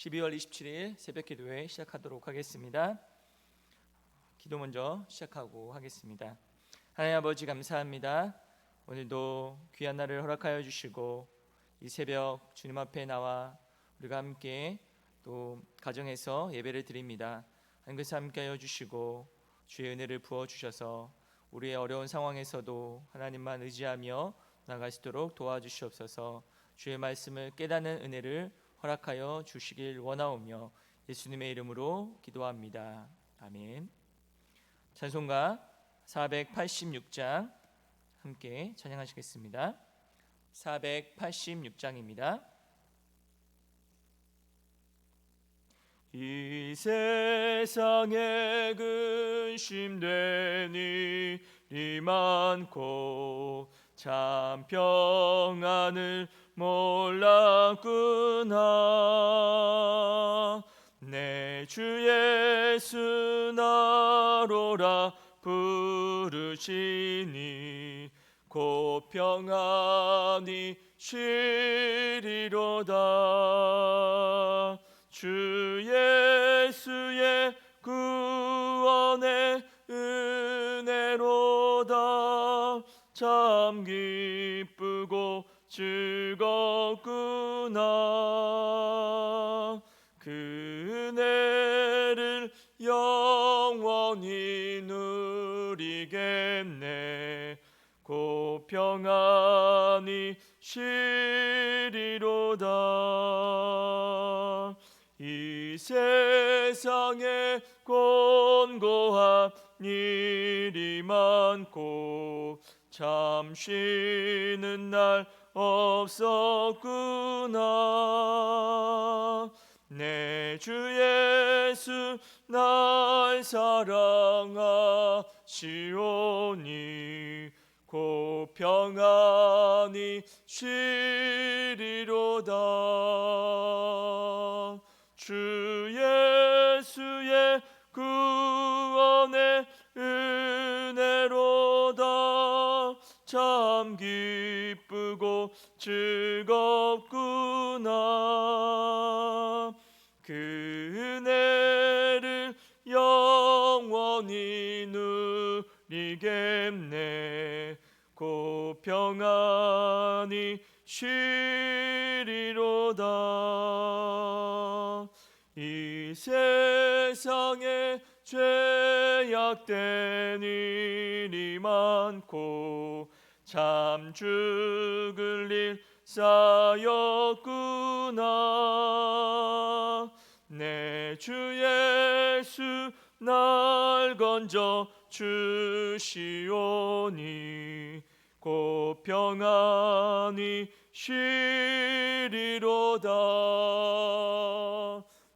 12월 27일 새벽 기도회 시작하도록 하겠습니다. 기도 먼저 시작하고 하겠습니다. 하나님 아버지 감사합니다. 오늘도 귀한 날을 허락하여 주시고 이 새벽 주님 앞에 나와 우리가 함께 또 가정에서 예배를 드립니다. 하나님께서 함께하여 주시고 주의 은혜를 부어 주셔서 우리의 어려운 상황에서도 하나님만 의지하며 나갈 수 있도록 도와주시옵소서. 주의 말씀을 깨닫는 은혜를 허락하여 주시길 원하오며 예수님의 이름으로 기도합니다. 아멘. 찬송가 486장 함께 찬양하시겠습니다. 486장입니다. 이 세상에 근심된 일이 많고 참 평안을 몰랐구나 내주 예수 나로라 부르시니 곧 평안히 쉬리로다. 주 예수의 구원의 은혜로다. 참 기쁘고 즐겁구나. 그 은혜를 영원히 누리겠네. 곧 평안히 쉬리로다. 이 세상에 곤고한 일이 많고 참 쉬는 날 없었구나. 내 주 예수 날 사랑하시오니 곧 평안히 쉬리로다. 주 예수의 구원의 참 기쁘고 즐겁구나. 그 은혜를 영원히 누리겠네. 곧 평안히 쉬리로다. 이 세상에 죄악된 일이 많고 참 죽을 일 쌓였구나. 내 주 예수 날 건져 주시오니 곧 평안히 쉬리로다.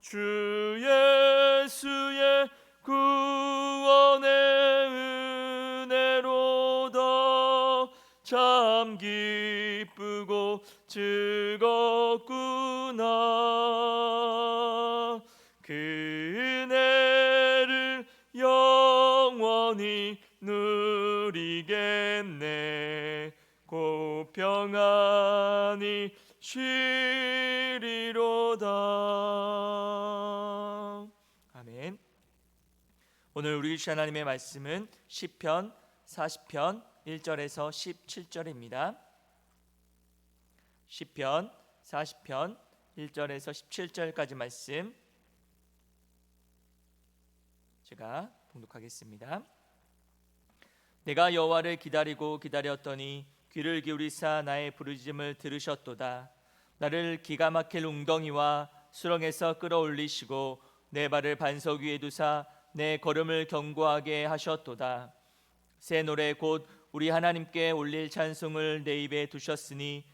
주 즐겁구나. 그 은혜를 영원히 누리겠네. 곧 평안히 쉬리로다. 아멘. 오늘 우리 하나님의 말씀은 시편 40편 1절에서 17절입니다 시편 40편 1절에서 17절까지 말씀 제가 봉독하겠습니다. 내가 여호와를 기다리고 기다렸더니 귀를 기울이사 나의 부르짖음을 들으셨도다. 나를 기가 막힐 웅덩이와 수렁에서 끌어올리시고 내 발을 반석 위에 두사 내 걸음을 견고하게 하셨도다. 새 노래 곧 우리 하나님께 올릴 찬송을 내 입에 두셨으니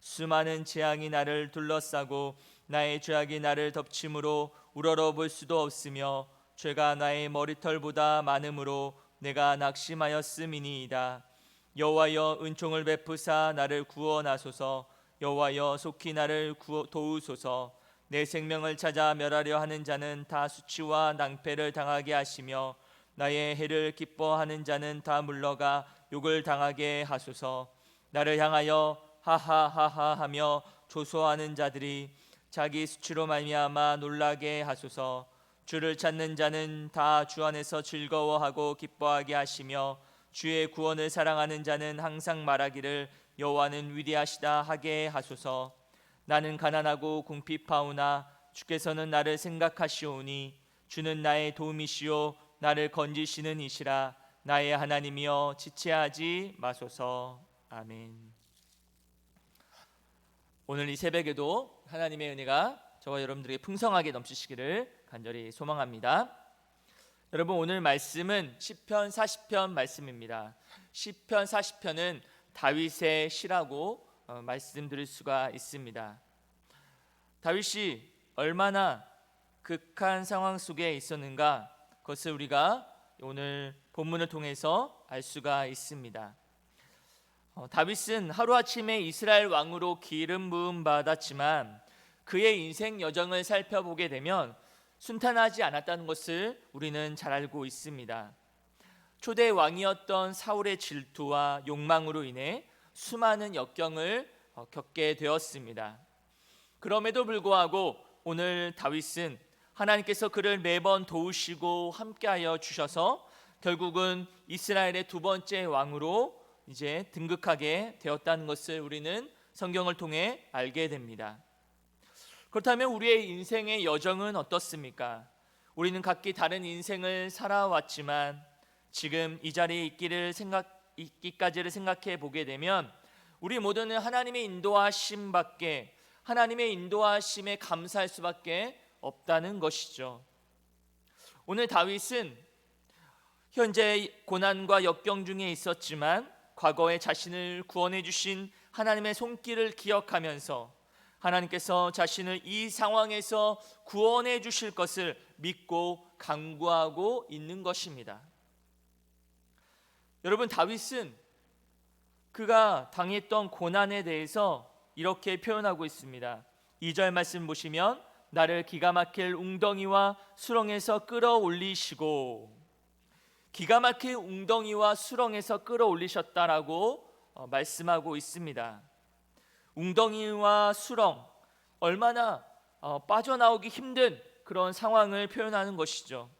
수많은 재앙이 나를 둘러싸고 나의 죄악이 나를 덮침으로 우러러 볼 수도 없으며 죄가 나의 머리털보다 많음으로 내가 낙심하였음이니이다. 여호와여 은총을 베푸사 나를 구원하소서. 여호와여 속히 나를 구호, 도우소서. 내 생명을 찾아 멸하려 하는 자는 다 수치와 낭패를 당하게 하시며 나의 해를 기뻐하는 자는 다 물러가 욕을 당하게 하소서. 나를 향하여 하하하하 하며 조소하는 자들이 자기 수치로 말미암아 놀라게 하소서. 주를 찾는 자는 다 주 안에서 즐거워하고 기뻐하게 하시며 주의 구원을 사랑하는 자는 항상 말하기를 여호와는 위대하시다 하게 하소서. 나는 가난하고 궁핍하오나 주께서는 나를 생각하시오니 주는 나의 도움이시오 나를 건지시는 이시라. 나의 하나님이여 지체하지 마소서. 아멘. 오늘 이 새벽에도 하나님의 은혜가 저와 여러분들에게 풍성하게 넘치시기를 간절히 소망합니다. 여러분 오늘 말씀은 시편 40편 말씀입니다. 시편 40편은 다윗의 시라고 어, 말씀드릴 수가 있습니다. 다윗이 얼마나 극한 상황 속에 있었는가 그것을 우리가 오늘 본문을 통해서 알 수가 있습니다. 어, 다윗은 하루아침에 이스라엘 왕으로 기름 부음 받았지만 그의 인생 여정을 살펴보게 되면 순탄하지 않았다는 것을 우리는 잘 알고 있습니다. 초대 왕이었던 사울의 질투와 욕망으로 인해 수많은 역경을 어, 겪게 되었습니다. 그럼에도 불구하고 오늘 다윗은 하나님께서 그를 매번 도우시고 함께하여 주셔서 결국은 이스라엘의 두 번째 왕으로 이제 등극하게 되었다는 것을 우리는 성경을 통해 알게 됩니다. 그렇다면 우리의 인생의 여정은 어떻습니까? 우리는 각기 다른 인생을 살아왔지만 지금 이 자리에 있기를 생각 있기까지를 생각해 보게 되면 우리 모두는 하나님의 인도하심 밖에 하나님의 인도하심에 감사할 수밖에 없다는 것이죠. 오늘 다윗은 현재 고난과 역경 중에 있었지만 과거에 자신을 구원해 주신 하나님의 손길을 기억하면서 하나님께서 자신을 이 상황에서 구원해 주실 것을 믿고 강구하고 있는 것입니다. 여러분 다윗은 그가 당했던 고난에 대해서 이렇게 표현하고 있습니다. 2절 말씀 보시면 나를 기가 막힐 웅덩이와 수렁에서 끌어올리시고 기가 막힐 웅덩이와 수렁에서 끌어올리셨다라고 어, 말씀하고 있습니다. 웅덩이와 수렁 얼마나 어, 빠져나오기 힘든 그런 상황을 표현하는 것이죠.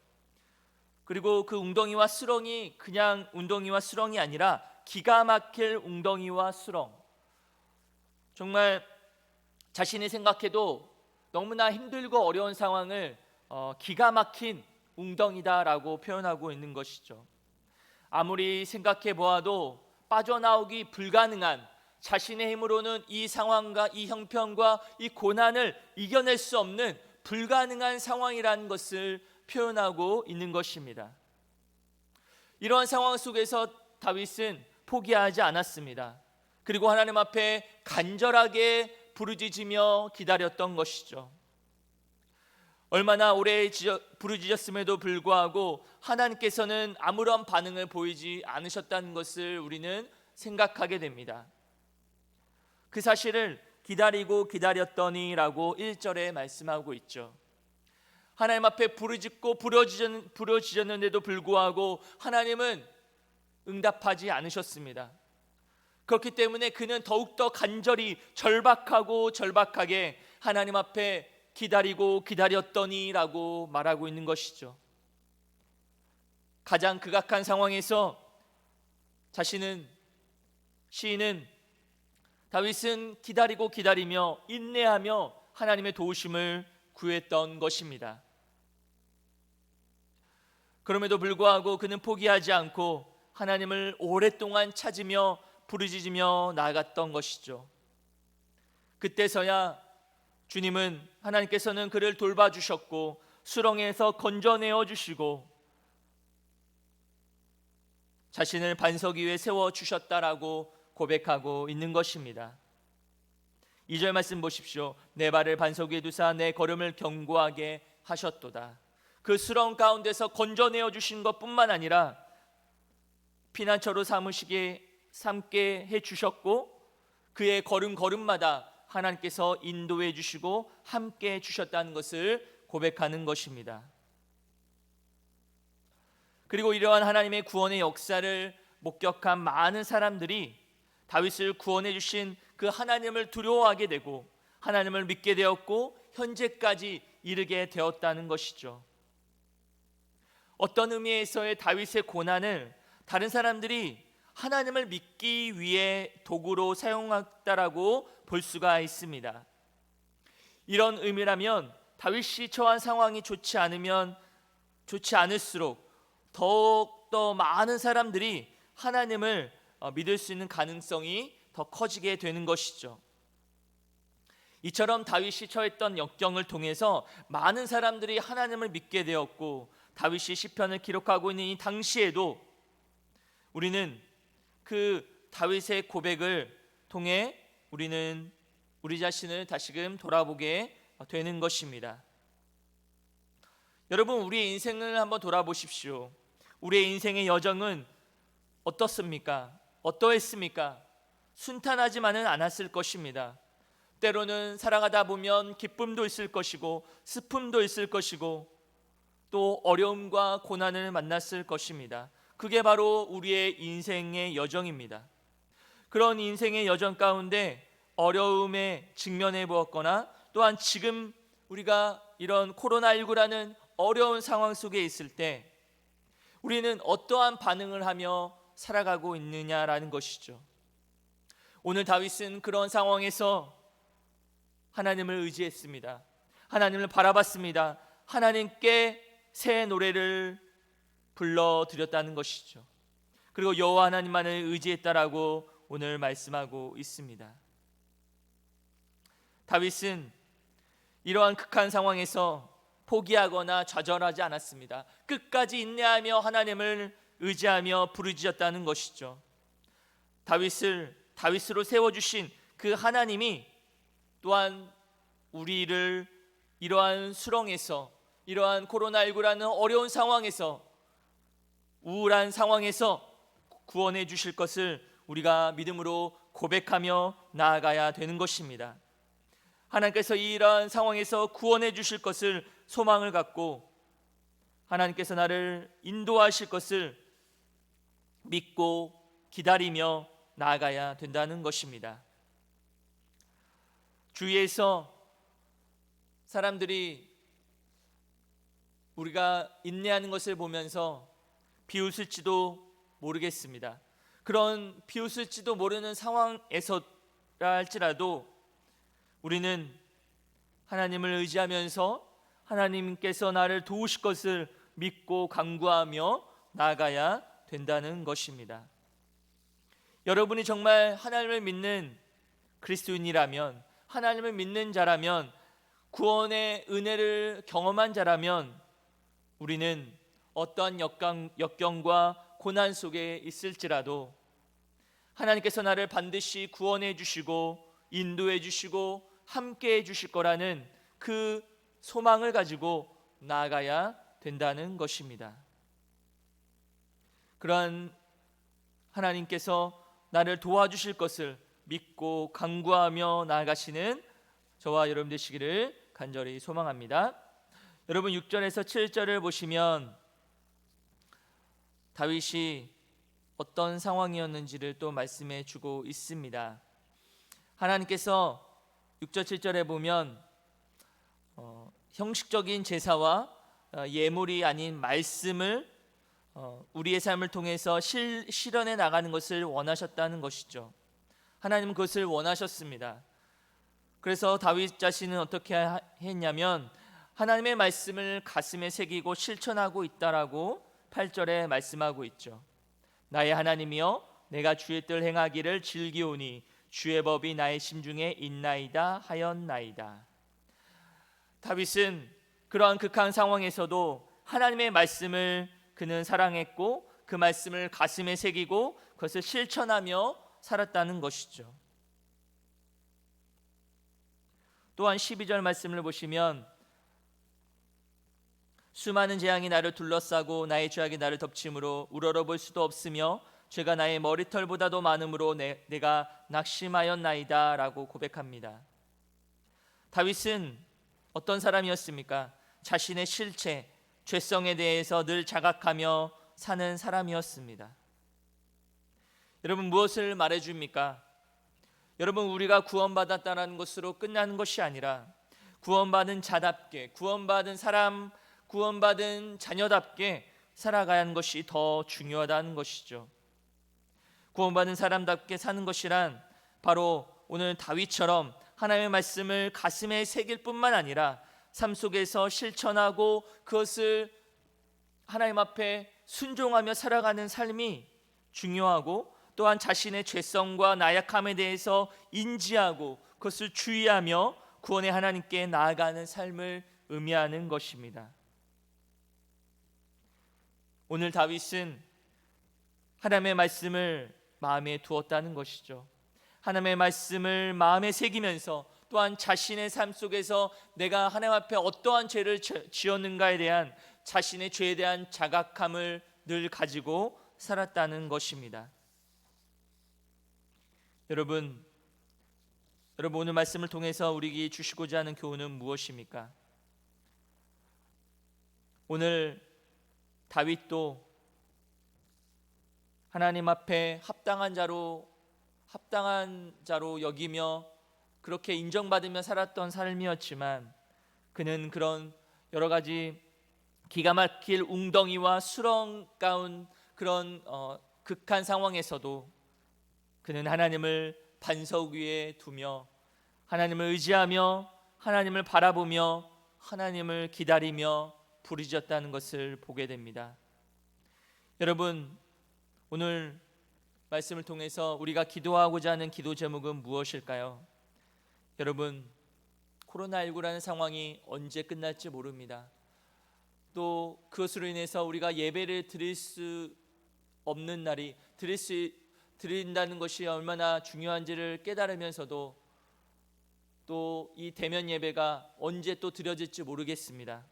그리고 그 웅덩이와 수렁이 그냥 웅덩이와 수렁이 아니라 기가 막힐 웅덩이와 수렁. 정말 자신이 생각해도 너무나 힘들고 어려운 상황을 어, 기가 막힌 웅덩이다라고 표현하고 있는 것이죠. 아무리 생각해 보아도 빠져나오기 불가능한 자신의 힘으로는 이 상황과 이 형편과 이 고난을 이겨낼 수 없는 불가능한 상황이라는 것을 표현하고 있는 것입니다. 이러한 상황 속에서 다윗은 포기하지 않았습니다. 그리고 하나님 앞에 간절하게 부르짖으며 기다렸던 것이죠. 얼마나 오래 부르짖었음에도 불구하고 하나님께서는 아무런 반응을 보이지 않으셨다는 것을 우리는 생각하게 됩니다. 그 사실을 기다리고 기다렸더니라고 1절에 말씀하고 있죠. 하나님 앞에 부르짖고 부러지졌는데도 불구하고 하나님은 응답하지 않으셨습니다. 그렇기 때문에 그는 더욱더 간절히 절박하고 절박하게 하나님 앞에 기다리고 기다렸더니라고 말하고 있는 것이죠. 가장 극악한 상황에서 자신은 시인은 다윗은 기다리고 기다리며 인내하며 하나님의 도우심을 구했던 것입니다. 그럼에도 불구하고 그는 포기하지 않고 하나님을 오랫동안 찾으며 부르짖으며 나아갔던 것이죠. 그때서야 주님은 하나님께서는 그를 돌봐주셨고 수렁에서 건져내어 주시고 자신을 반석 위에 세워 주셨다라고 고백하고 있는 것입니다. 2절 말씀 보십시오. 내 발을 반석 위에 두사 내 걸음을 견고하게 하셨도다. 그 수렁 가운데서 건져내어 주신 것뿐만 아니라 피난처로 삼으시게 삼게 해 주셨고 그의 걸음 걸음마다 하나님께서 인도해 주시고 함께 해 주셨다는 것을 고백하는 것입니다. 그리고 이러한 하나님의 구원의 역사를 목격한 많은 사람들이 다윗을 구원해 주신 그 하나님을 두려워하게 되고 하나님을 믿게 되었고 현재까지 이르게 되었다는 것이죠. 어떤 의미에서의 다윗의 고난을 다른 사람들이 하나님을 믿기 위해 도구로 사용했다라고 볼 수가 있습니다. 이런 의미라면 다윗이 처한 상황이 좋지 않으면 좋지 않을수록 더욱 더 많은 사람들이 하나님을 어, 믿을 수 있는 가능성이 더 커지게 되는 것이죠. 이처럼 다윗이 처했던 역경을 통해서 많은 사람들이 하나님을 믿게 되었고 다윗이 시편을 기록하고 있는 이 당시에도 우리는 그 다윗의 고백을 통해 우리는 우리 자신을 다시금 돌아보게 되는 것입니다. 여러분 우리의 인생을 한번 돌아보십시오. 우리의 인생의 여정은 어떻습니까? 어떠했습니까? 순탄하지만은 않았을 것입니다. 때로는 살아가다 보면 기쁨도 있을 것이고 슬픔도 있을 것이고 또 어려움과 고난을 만났을 것입니다. 그게 바로 우리의 인생의 여정입니다. 그런 인생의 여정 가운데 어려움에 직면해 보았거나 또한 지금 우리가 이런 코로나19라는 어려운 상황 속에 있을 때 우리는 어떠한 반응을 하며 살아가고 있느냐라는 것이죠. 오늘 다윗은 그런 상황에서 하나님을 의지했습니다. 하나님을 바라봤습니다. 하나님께 새 노래를 불러 드렸다는 것이죠. 그리고 여호와 하나님만을 의지했다라고 오늘 말씀하고 있습니다. 다윗은 이러한 극한 상황에서 포기하거나 좌절하지 않았습니다. 끝까지 인내하며 하나님을 의지하며 부르짖었다는 것이죠. 다윗을 다윗으로 세워 주신 그 하나님이 또한 우리를 이러한 수렁에서 이러한 코로나19라는 어려운 상황에서 우울한 상황에서 구원해 주실 것을 우리가 믿음으로 고백하며 나아가야 되는 것입니다. 하나님께서 이러한 상황에서 구원해 주실 것을 소망을 갖고 하나님께서 나를 인도하실 것을 믿고 기다리며 나아가야 된다는 것입니다. 주위에서 사람들이 우리가 인내하는 것을 보면서 비웃을지도 모르겠습니다. 그런 비웃을지도 모르는 상황에서 할지라도 우리는 하나님을 의지하면서 하나님께서 나를 도우실 것을 믿고 강구하며 나가야 된다는 것입니다. 여러분이 정말 하나님을 믿는 그리스도인이라면 하나님을 믿는 자라면 구원의 은혜를 경험한 자라면 우리는 어떠한 역경, 역경과 고난 속에 있을지라도 하나님께서 나를 반드시 구원해 주시고 인도해 주시고 함께 해 주실 거라는 그 소망을 가지고 나아가야 된다는 것입니다. 그러한 하나님께서 나를 도와주실 것을 믿고 강구하며 나아가시는 저와 여러분 되시기를 간절히 소망합니다. 여러분 6절에서 7절을 보시면 다윗이 어떤 상황이었는지를 또 말씀해 주고 있습니다. 하나님께서 6절 7절에 보면 어, 형식적인 제사와 어, 예물이 아닌 말씀을 어, 우리의 삶을 통해서 실, 실현해 나가는 것을 원하셨다는 것이죠. 하나님은 그것을 원하셨습니다. 그래서 다윗 자신은 어떻게 하- 했냐면 하나님의 말씀을 가슴에 새기고 실천하고 있다라고 8절에 말씀하고 있죠. 나의 하나님이여 내가 주의 뜻 행하기를 즐기오니 주의 법이 나의 심중에 있나이다 하였나이다. 다윗은 그러한 극한 상황에서도 하나님의 말씀을 그는 사랑했고 그 말씀을 가슴에 새기고 그것을 실천하며 살았다는 것이죠. 또한 12절 말씀을 보시면 수많은 재앙이 나를 둘러싸고 나의 죄악이 나를 덮침으로 우러러 볼 수도 없으며 죄가 나의 머리털보다도 많으므로 내, 내가 낙심하였나이다라고 고백합니다. 다윗은 어떤 사람이었습니까? 자신의 실체, 죄성에 대해서 늘 자각하며 사는 사람이었습니다. 여러분 무엇을 말해 줍니까? 여러분 우리가 구원받았다는 것으로 끝나는 것이 아니라 구원받은 자답게 구원받은 사람 구원받은 자녀답게 살아가야 하는 것이 더 중요하다는 것이죠. 구원받은 사람답게 사는 것이란 바로 오늘 다윗처럼 하나님의 말씀을 가슴에 새길 뿐만 아니라 삶 속에서 실천하고 그것을 하나님 앞에 순종하며 살아가는 삶이 중요하고 또한 자신의 죄성과 나약함에 대해서 인지하고 그것을 주의하며 구원의 하나님께 나아가는 삶을 의미하는 것입니다. 오늘 다윗은 하나님의 말씀을 마음에 두었다는 것이죠. 하나님의 말씀을 마음에 새기면서 또한 자신의 삶 속에서 내가 하나님 앞에 어떠한 죄를 지- 지었는가에 대한 자신의 죄에 대한 자각함을 늘 가지고 살았다는 것입니다. 여러분, 여러분 오늘 말씀을 통해서 우리에게 주시고자 하는 교훈은 무엇입니까? 오늘 다윗도 하나님 앞에 합당한 자로 합당한 자로 여기며 그렇게 인정받으며 살았던 삶이었지만 그는 그런 여러 가지 기가 막힐 웅덩이와 수렁 가운 그런 어, 극한 상황에서도 그는 하나님을 반석 위에 두며 하나님을 의지하며 하나님을 바라보며 하나님을 기다리며 부르짖었다는 것을 보게 됩니다. 여러분 오늘 말씀을 통해서 우리가 기도하고자 하는 기도 제목은 무엇일까요? 여러분 코로나19라는 상황이 언제 끝날지 모릅니다. 또 그것으로 인해서 우리가 예배를 드릴 수 없는 날이 드릴 수 드린다는 것이 얼마나 중요한지를 깨달으면서도 또 이 대면 예배가 언제 또 드려질지 모르겠습니다.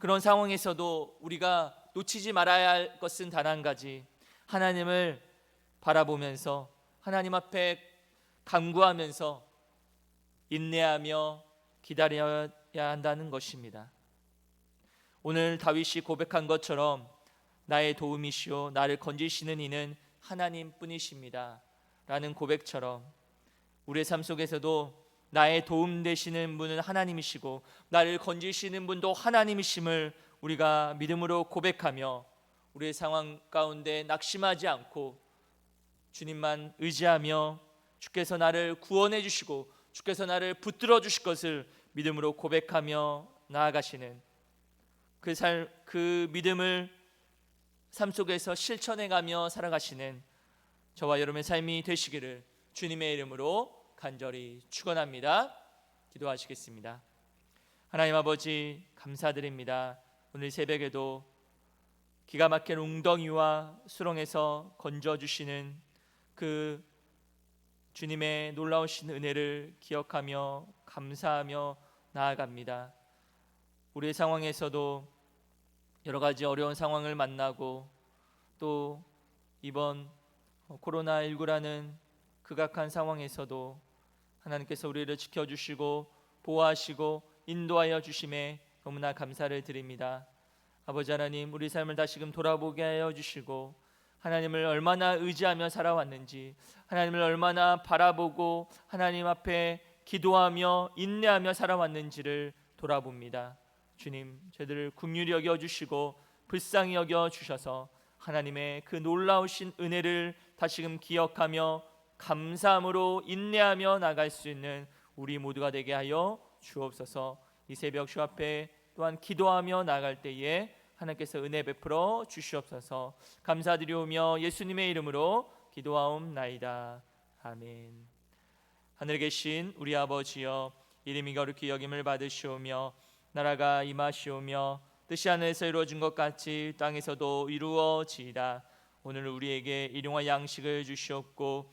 그런 상황에서도 우리가 놓치지 말아야 할 것은 단 한 가지 하나님을 바라보면서 하나님 앞에 간구하면서 인내하며 기다려야 한다는 것입니다. 오늘 다윗이 고백한 것처럼 나의 도움이시오 나를 건지시는 이는 하나님뿐이십니다. 라는 고백처럼 우리의 삶 속에서도 나의 도움 되시는 분은 하나님이시고 나를 건지시는 분도 하나님이심을 우리가 믿음으로 고백하며 우리의 상황 가운데 낙심하지 않고 주님만 의지하며 주께서 나를 구원해 주시고 주께서 나를 붙들어 주실 것을 믿음으로 고백하며 나아가시는 그 살 그 믿음을 삶 속에서 실천해 가며 살아가시는 저와 여러분의 삶이 되시기를 주님의 이름으로 간절히 축원합니다. 기도하시겠습니다. 하나님 아버지 감사드립니다. 오늘 새벽에도 기가 막힌 웅덩이와 수렁에서 건져 주시는 그 주님의 놀라우신 은혜를 기억하며 감사하며 나아갑니다. 우리의 상황에서도 여러 가지 어려운 상황을 만나고 또 이번 코로나19라는 극악한 상황에서도 하나님께서 우리를 지켜주시고 보호하시고 인도하여 주심에 너무나 감사를 드립니다. 아버지 하나님 우리 삶을 다시금 돌아보게 하여 주시고 하나님을 얼마나 의지하며 살아왔는지 하나님을 얼마나 바라보고 하나님 앞에 기도하며 인내하며 살아왔는지를 돌아봅니다. 주님, 저들을 긍휼히 여겨 주시고 불쌍히 여겨 주셔서 하나님의 그 놀라우신 은혜를 다시금 기억하며 감사함으로 인내하며 나갈 수 있는 우리 모두가 되게 하여 주옵소서. 이 새벽 주 앞에 또한 기도하며 나갈 때에 하나님께서 은혜 베풀어 주시옵소서. 감사드리오며 예수님의 이름으로 기도하옵나이다. 아멘. 하늘에 계신 우리 아버지여 이름이 거룩히 여김을 받으시오며 나라가 임하시오며 뜻이 하늘에서 이루어진 것 같이 땅에서도 이루어지이다. 오늘 우리에게 일용할 양식을 주시옵고